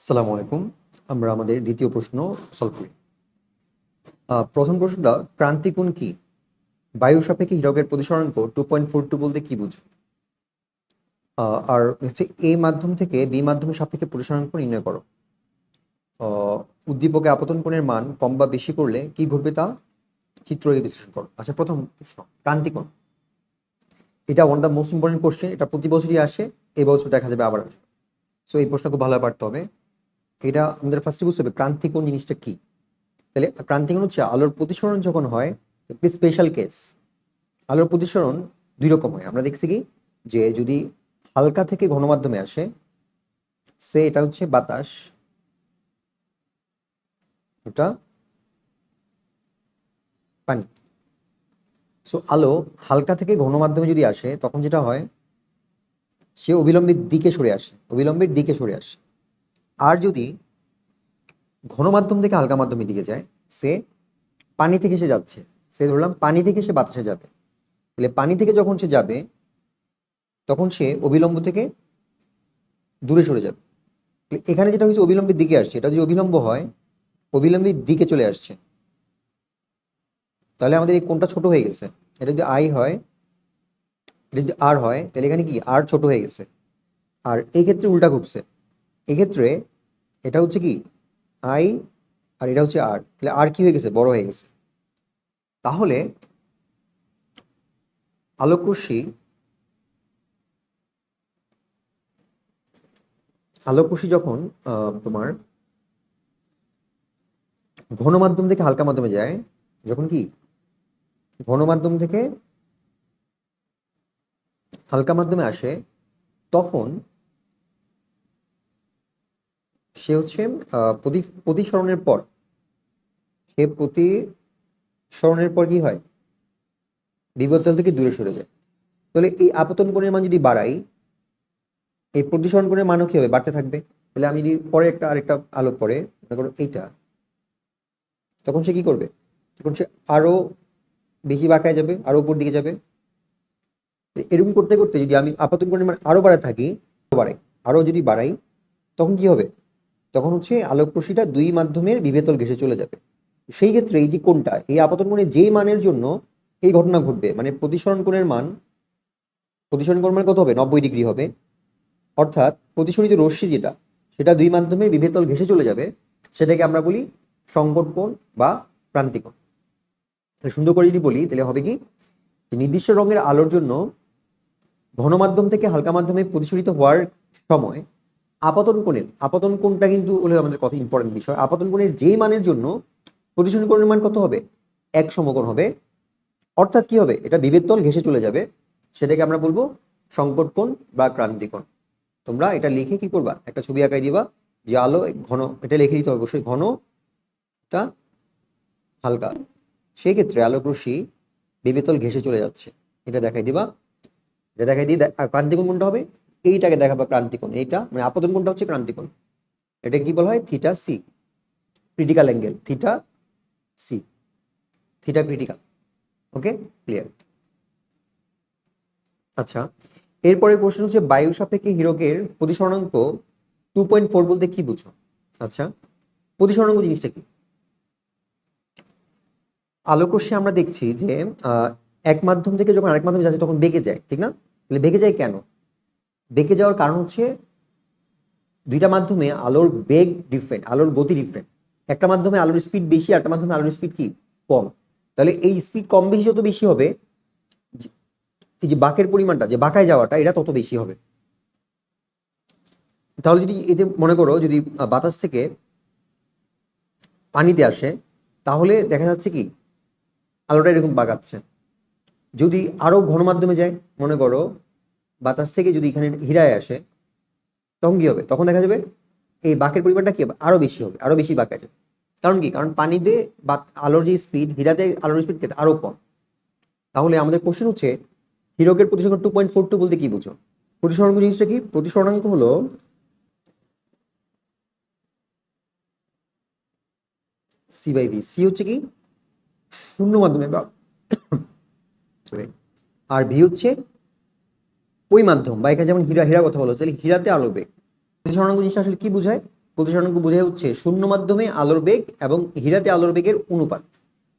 আসসালামু আলাইকুম। আমরা আমাদের দ্বিতীয় প্রশ্ন সলভ করি। প্রথম প্রশ্নটা, ক্রান্তিকোণ কি? বায়ু সাপেক্ষে হীরকের প্রতিসরাঙ্ক টু পয়েন্ট ফোর টু বলতে কি বুঝো আর হচ্ছে এ মাধ্যম থেকে বি মাধ্যমের সাপেক্ষে প্রতিসরাঙ্ক নির্ণয় করো। উদ্দীপকে আপতন কোণের মান কম বা বেশি করলে কি ঘটবে তা? চিত্র বিশ্লেষণ করো। আচ্ছা প্রথম প্রশ্ন, ক্রান্তিকোণ। এটা one the most important question এটা প্রতি বছরই আসে এবছর দেখা যাবে আবার সো এই প্রশ্ন খুব ভালো পারতে হবে। এটা আমাদের ফার্স্টে বুঝতে হবে, ক্রান্তিকোণ জিনিসটা কি? তাহলে ক্রান্তিকোণ হচ্ছে আলোর প্রতিসরণ যখন হয়, একটি স্পেশাল কেস আলোর প্রতিসরণ দুই রকম হয়। আমরা দেখছি কি? যে যদি হালকা থেকে ঘন মাধ্যমে আসে, সে এটা হচ্ছে বাতাস, ওটা পানি। সো আলো হালকা থেকে ঘন মাধ্যমে যদি আসে, তখন যেটা হয়, সে অবিলম্বের দিকে সরে আসে, অবিলম্বের দিকে সরে আসে। আর যদি ঘন মাধ্যম থেকে হালকা মাধ্যমের দিকে যায়, সে পানি থেকে সে যাচ্ছে। সে ধরলাম পানি থেকে সে বাতাসে যাবে। তাহলে পানি থেকে যখন সে যাবে, তখন সে অবিলম্ব থেকে দূরে সরে যাবে। এখানে যেটা হচ্ছে অবিলম্বের দিকে আসছে। এটা যদি অবিলম্ব হয়, অবিলম্বের দিকে চলে আসছে। তাহলে আমাদের এই কোনটা ছোট হয়ে গেছে। এটা যদি আই হয়, এটা যদি আর হয়, তাহলে এখানে কি? আর ছোট হয়ে গেছে। আর এই ক্ষেত্রে উল্টা ঘটছে। এক্ষেত্রে এটা হচ্ছে কি? আই আর এটা হচ্ছে আর। তাহলে আর কি হয়ে গেছে? বড় হয়ে গেছে। তাহলে আলোকরশ্মি আলোকরশ্মি যখন আহ, তোমার ঘন মাধ্যম থেকে হালকা মাধ্যমে যায় যখন কি? ঘন মাধ্যম থেকে হালকা মাধ্যমে আসে তখন সে হচ্ছে প্রতি প্রতিসরণের পর। সে প্রতিসরণের পর কি হয়? বিপদতল থেকে দূরে সরে যায়। তাহলে এই আপতন কোণের মান যদি বাড়াই, এই প্রতিসরণ কোণের মানও কি হবে? বাড়তে থাকবে। তাহলে আমি যদি পরে একটা আরেকটা আলো পরে, মনে করো এইটা, তখন সে কি করবে? তখন সে আরও বেশি বাঁকায় যাবে, আরও উপর দিকে যাবে। এরকম করতে করতে যদি আমি আপাতন কোণের মান আরও বাড়াতে থাকি বাড়াই, আরও যদি বাড়াই, তখন কি হবে? তখন হচ্ছে আলোক রশ্মিটা দুই মাধ্যমের বিভেতল ঘেসে চলে যাবে। সেই ক্ষেত্রে এই যে কোনটা এই আপাতন কোণে যে মানের জন্য এই ঘটনা ঘটবে মানে প্রতিসরণ কোণের মান, প্রতিসরণ কোণ মান কত হবে? নব্বই ডিগ্রি হবে। অর্থাৎ প্রতিসরিত রশ্মি যেটা, সেটা দুই মাধ্যমের বিভেতল ঘেসে চলে যাবে, সেটাকে আমরা বলি সংকট কোণ বা প্রান্তিকোণ সুন্দর করে যদি বলি, তাহলে হবে কি? নির্দিষ্ট রঙের আলোর জন্য ঘন মাধ্যম থেকে হালকা মাধ্যমে প্রতিসরিত হওয়ার সময় আপাতন কোণের, আপাতন কোণটা কিন্তু হলো আমাদের কথা ইম্পর্টেন্ট বিষয়। আপাতন কোণের যেই মানের জন্য প্রতিসরণ কোণের মান কত হবে? এক সমকোণ হবে। অর্থাৎ কি হবে? এটা বিভেদতল ঘেসে চলে যাবে। সেটাকে আমরা বলব সংকট কোণ বা ক্রান্তি কোণ। তোমরা এটা লিখে কি করবা? একটা ছবি আঁকাই দিবা, যে আলো ঘন, এটা লিখে দিতে হবে অবশ্যই ঘন টা হালকা। সেই ক্ষেত্রে আলোক রশ্মি বিবেতল ঘেসে চলে যাচ্ছে। এটা দেখাই দিবা। এটা দেখাই দিয়ে ক্রান্তিকোণ কোনটা হবে? এইটাকে দেখাবা ক্রান্তিকোণ, এইটা মানে আপতন কোণটা হচ্ছে ক্রান্তিকোণ। এটা কি বলা হয়? Theta C critical angle theta C theta critical okay clear আচ্ছা এরপরে প্রশ্ন হচ্ছে বায়ু সাপেক্ষে হীরকের প্রতিসরণাঙ্ক টু পয়েন্ট ফোর বলতে কি বুঝো? আচ্ছা প্রতিসরণাঙ্ক জিনিসটা কি? আলোকরশ্মি আমরা দেখছি যে এক মাধ্যম থেকে যখন আরেক মাধ্যমে যাচ্ছে তখন বেঁকে যায়, ঠিক না? তাহলে বেঁকে যায় কেন? বেঁকে যাওয়ার কারণ হচ্ছে দুইটা মাধ্যমে আলোর বেগ ডিফারেন্ট আলোর গতি ডিফারেন্ট একটা মাধ্যমে আলোর স্পিড বেশি একটা মাধ্যমে আলোর স্পিড কি? কম। তাহলে এই স্পিড কম বেশি যত বেশি হবে এই যে বাঁকের পরিমাণটা, যে বাঁকায় যাওয়াটা, এটা তত বেশি হবে। তাহলে যদি এদের মনে করো, যদি বাতাস থেকে পানিতে আসে, তাহলে দেখা যাচ্ছে কি, আলোটা এরকম বাঁকাচ্ছে যদি আরও ঘন মাধ্যমে যায়, মনে করো বাতাস থেকে যদি এখানে হীরায় আসে, তখন কি হবে? তখন দেখা যাবে এই বাঁকের পরিমাণটা কি হবে? আরও বেশি হবে, আরও বেশি বাঁকা আছে। কারণ কি? কারণ পানিতে আলোর যে স্পিড হীরাতে আলোর স্পিড আরও কম। তাহলে আমাদের কোশ্চেন হচ্ছে হীরকের প্রতিসরণ টু পয়েন্ট ফোর টু বলতে কি বুঝো? প্রতিসরণ জিনিসটা কি? প্রতিসরণাঙ্ক হলো সি বাই ভি সি হচ্ছে কি? শূন্য মাধ্যমে বা আর ভি হচ্ছে ওই মাধ্যম, বা এখানে যেমন হীরা হীরা কথা বলো তাহলে হীরাতে আলোর বেগ। প্রতিসরণাঙ্ক জিনিসটা আসলে কি বোঝায়? প্রতিসরণাঙ্ক বোঝায় হচ্ছে শূন্য মাধ্যমে আলোর বেগ এবং হীরাতে আলোর বেগের অনুপাত।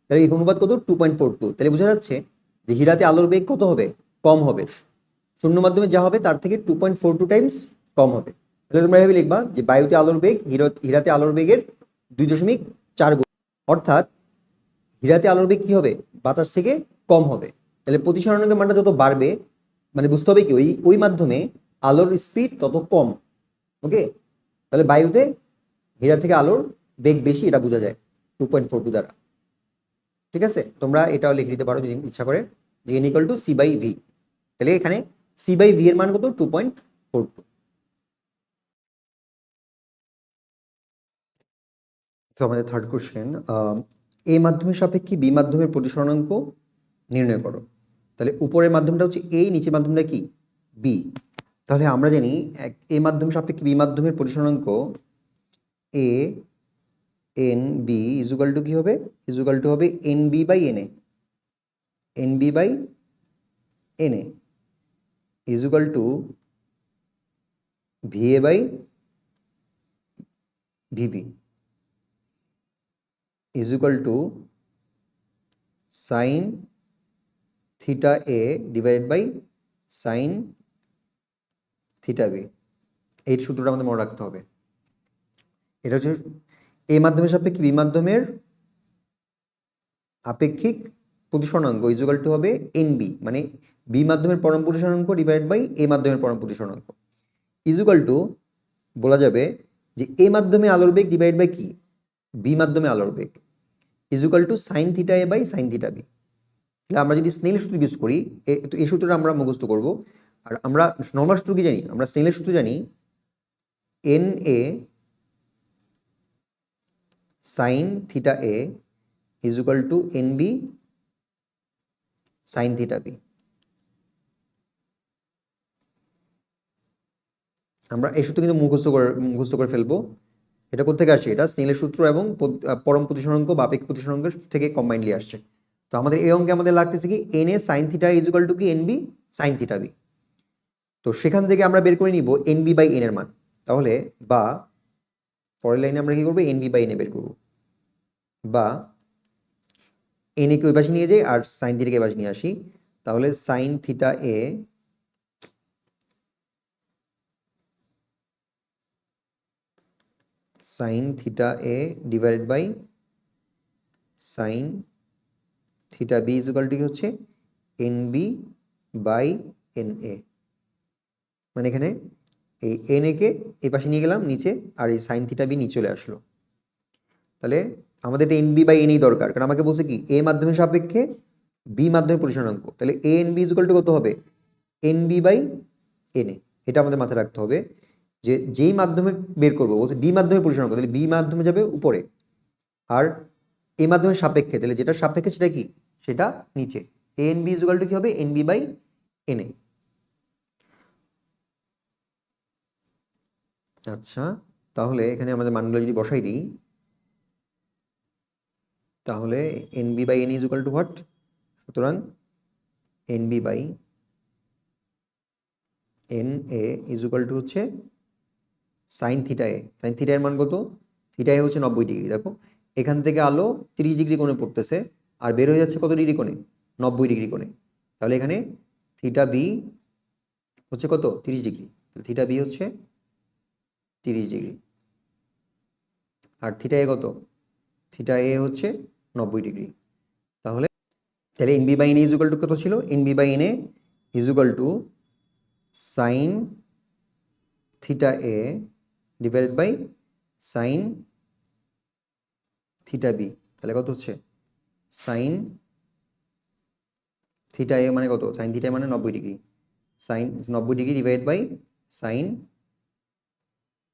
তাহলে এই অনুপাত কত? টু পয়েন্ট ফোর টু তাহলে বোঝা যাচ্ছে যে হীরাতে আলোর বেগ কত হবে? কম হবে। শূন্য মাধ্যমে যা হবে তার থেকে two point four two times কম হবে। তাহলে তোমরা এভাবে লিখবা যে বায়ুতে আলোর বেগ, হীরা- হীরাতে আলোর বেগের দুই দশমিক চার গুণ। অর্থাৎ হীরাতে আলোর বেগ কি হবে? বাতাস থেকে কম হবে। তাহলে প্রতিসরণের মানটা যত বাড়বে মানে বুঝতে হবে কি, ওই ওই মাধ্যমে আলোর স্পিড তত কম ওকে তাহলে বায়ুতে হীরা থেকে আলোর বেগ বেশি, এটা বোঝা যায় টু পয়েন্ট ফোর টু দ্বারা, ঠিক আছে? তোমরা এটাও লিখে দিতে পারো যদি ইচ্ছা করে, যে N equal to C by V তাহলে এখানে সি বাই ভি এর মান কত? টু পয়েন্ট ফোর টু আমাদের থার্ড কোশ্চেন এ মাধ্যমের সাপেক্ষে বি মাধ্যমের প্রতিসরণাঙ্ক নির্ণয় করো। তাহলে উপরের মাধ্যমটা হচ্ছে এ নিচের মাধ্যমটা কি? বি তাহলে আমরা জানি এ মাধ্যম সাপেক্ষে বি মাধ্যমের প্রতিসরণাঙ্ক A N B equal to কি হবে? ইজুকাল টু হবে N B by N A N B by N A equal to V A by V B is equal to theta a divided by sin theta b. এই সূত্রটা আমাদের মনে রাখতে হবে। এটা হচ্ছে এ মাধ্যমের সাপেক্ষে বি মাধ্যমের আপেক্ষিক প্রতিসরণাঙ্ক ইজুগাল টু হবে এন বি মানে বি মাধ্যমের পরম প্রতিসরণাঙ্ক ডিভাইড বাই এ মাধ্যমের পরম প্রতিসরণাঙ্ক ইজুগাল টু বলা যাবে যে এ মাধ্যমে আলোর বেগ ডিভাইড বাই কি? বি মাধ্যমে আলোর বেগ। Equal to sine theta A by sine theta B তাহলে আমরা যদি স্নেল সূত্র ইউজ করি এই সূত্রটা আমরা মুখস্থ করব। আর আমরা নর্মাল সূত্র কি জানি? আমরা স্নেলের সূত্র জানি N A sine theta A equal to N B sine theta B আমরা এই সূত্র কিন্তু মুখস্থ করে মুখস্থ করে ফেলব। এটা কোথেকে আসছে? এটা স্নেলের সূত্র এবং পরম প্রতিসরাঙ্ক বা আপেক্ষিক প্রতিসরাঙ্কের থেকে কম্বাইন্ডলি আসছে। তো আমাদের এই অঙ্কে আমাদের লাগতেছে কি N A sine theta equal to কি N B sine theta B তো সেখান থেকে আমরা বের করে নিব এন বি বাই এন এর মান। তাহলে বা পরের লাইনে আমরা কি করব N B by N A বের করব। বা এন এ কে ওই পাশে নিয়ে যাই আর সাইন থিটাকে এই পাশে নিয়ে আসি। তাহলে sine theta A sine theta A divided by sine theta B equal to কি হচ্ছে? N B by N A মানে এখানে এই এন এ কে এই পাশে নিয়ে গেলাম, নিচে, আর এই সাইন থিটা বি নিচে চলে আসলো। তাহলে আমাদের তো এন বি বাই এনই দরকার, কারণ আমাকে বলছে কি এ মাধ্যমের সাপেক্ষে বি মাধ্যমের পরিসরাঙ্ক তাহলে A N B equal to কত হবে? N B by N A এটা আমাদের মাথায় রাখতে হবে যে যেই মাধ্যমে বের করব, বলছে বি মাধ্যমে পরিসরাঙ্ক তাহলে বি মাধ্যমে যাবে উপরে। আর এ মাধ্যমের সাপেক্ষে, তাহলে যেটা সাপেক্ষে সেটা কি? সেটা নিচে। A N B equal to কি হবে? N B by N A আচ্ছা তাহলে এখানে আমাদের মানগুলো যদি বসাই দিই, তাহলে N B by N is equal to what সুতরাং N B by N A is equal to হচ্ছে sine theta A sine theta এর মান কত? থিটা এ হচ্ছে নব্বই ডিগ্রি দেখো, এখান থেকে আলো তিরিশ ডিগ্রি কোণে পড়তেছে। আর বের হয়ে যাচ্ছে কত ডিগ্রি কোণে? নব্বই ডিগ্রি কোণে। তাহলে এখানে থিটা বি হচ্ছে কত? তিরিশ ডিগ্রি থিটা বি হচ্ছে তিরিশ ডিগ্রি আর থিটা এ কত? থিটা এ হচ্ছে নব্বই ডিগ্রি তাহলে তাহলে N B by N is equal to কত ছিল? N B by N A is to sine theta A divided by sine theta B তাহলে কত হচ্ছে? সাইন থিটা এ মানে কত? সাইন থিটা মানে নব্বই ডিগ্রি। সাইন নব্বই ডিগ্রি ডিভাইড বাই সাইন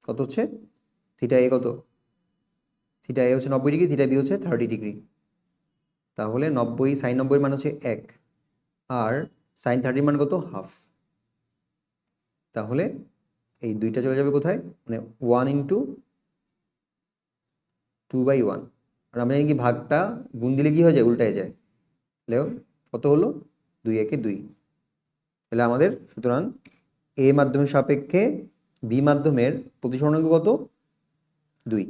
কত হচ্ছে? থিটা এ কত? থিটা এ হচ্ছে নব্বই ডিগ্রি, থিটা বি হচ্ছে থার্টি ডিগ্রি। তাহলে নব্বই, সাইন নব্বই মান হচ্ছে এক। আর সাইন থার্টির মান কত? হাফ। তাহলে এই দুইটা চলে যাবে কোথায়? মানে one into two by one আর আমরা জানি কি ভাগটা গুণ দিলে কি হয়ে যায়? উল্টায় যায়। তাহলে কত হলো? দুই একে দুই। তাহলে আমাদের সুতরাং এ মাধ্যমের সাপেক্ষে বি মাধ্যমের প্রতিসরণাঙ্ক কত? দুই।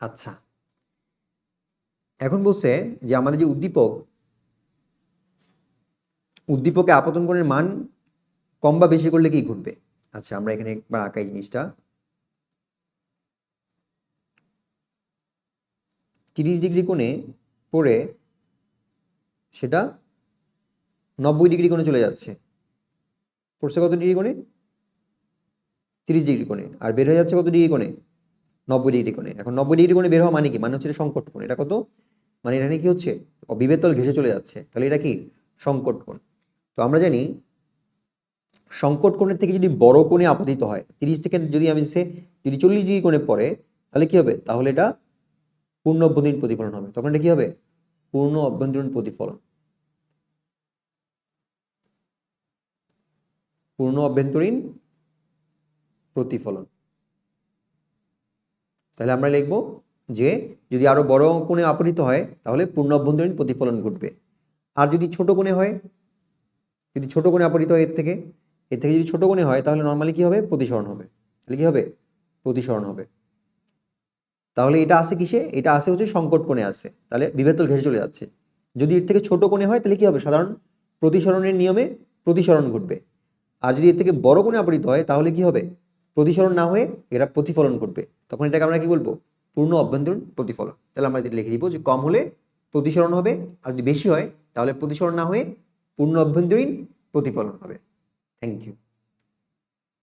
আচ্ছা। এখন বলছে যে আমাদের যে উদ্দীপক, উদ্দীপকে আপতন কোণের মান কম বা বেশি করলে কি ঘটবে? আচ্ছা আমরা এখানে একবার আঁকাই জিনিসটা। তিরিশ ডিগ্রি কোণে পড়ে সেটা নব্বই ডিগ্রি কোণে চলে যাচ্ছে। পড়ছে কত ডিগ্রি কোণে? তিরিশ ডিগ্রি কোণে। আর বের হয়ে যাচ্ছে কত ডিগ্রি কোণে? নব্বই ডিগ্রি কোণে। এখন নব্বই ডিগ্রি কোণে বের হওয়া মানে কি? মানে হচ্ছে এটা সংকট কোণ। এটা কত? মানে এখানে কি হচ্ছে? বিভেদ তল ঘেসে চলে যাচ্ছে। তাহলে এটা কি? সংকট কোণ। তো আমরা জানি সংকট কোণের থেকে যদি বড় কোণে আপতিত হয়, তিরিশ থেকে যদি আমি সে যদি চল্লিশ ডিগ্রি কোণে পড়ে, তাহলে কি হবে? তাহলে এটা পূর্ণ অভ্যন্তরীণ প্রতিফলন হবে। তখন এটা কি হবে? পূর্ণ অভ্যন্তরীণ প্রতিফলন। পূর্ণ অভ্যন্তরীণ প্রতিফলন। তাহলে আমরা লিখব যে, যদি আরও বড় কোণে আপতিত হয়, তাহলে পূর্ণ অভ্যন্তরীণ প্রতিফলন ঘটবে। আর যদি ছোট কোণে হয়, যদি ছোট কোণে আপতিত হয় এর থেকে এর থেকে যদি ছোট কোণে হয়, তাহলে নর্মালি কি হবে? প্রতিসরণ হবে। তাহলে কি হবে? প্রতিসরণ হবে। তাহলে এটা আসে কিসে? এটা আসে হচ্ছে সংকট কোণে আসে তাহলে বিভেদতল ঘেসে চলে যাচ্ছে। যদি এর থেকে ছোট কোণে হয়, তাহলে কি হবে? সাধারণ প্রতিসরণের নিয়মে প্রতিসরণ ঘটবে। আর যদি এর থেকে বড় কোণে আপতিত হয়, তাহলে কি হবে? প্রতিসরণ না হয়ে এরা প্রতিফলন ঘটবে। তখন এটাকে আমরা কি বলব? পূর্ণ অভ্যন্তরীণ প্রতিফলন। তাহলে আমরা লিখে দিব যে কম হলে প্রতিসরণ হবে, আর যদি বেশি হয়, তাহলে প্রতিসরণ না হয়ে পূর্ণ অভ্যন্তরীণ প্রতিফলন হবে। Thank you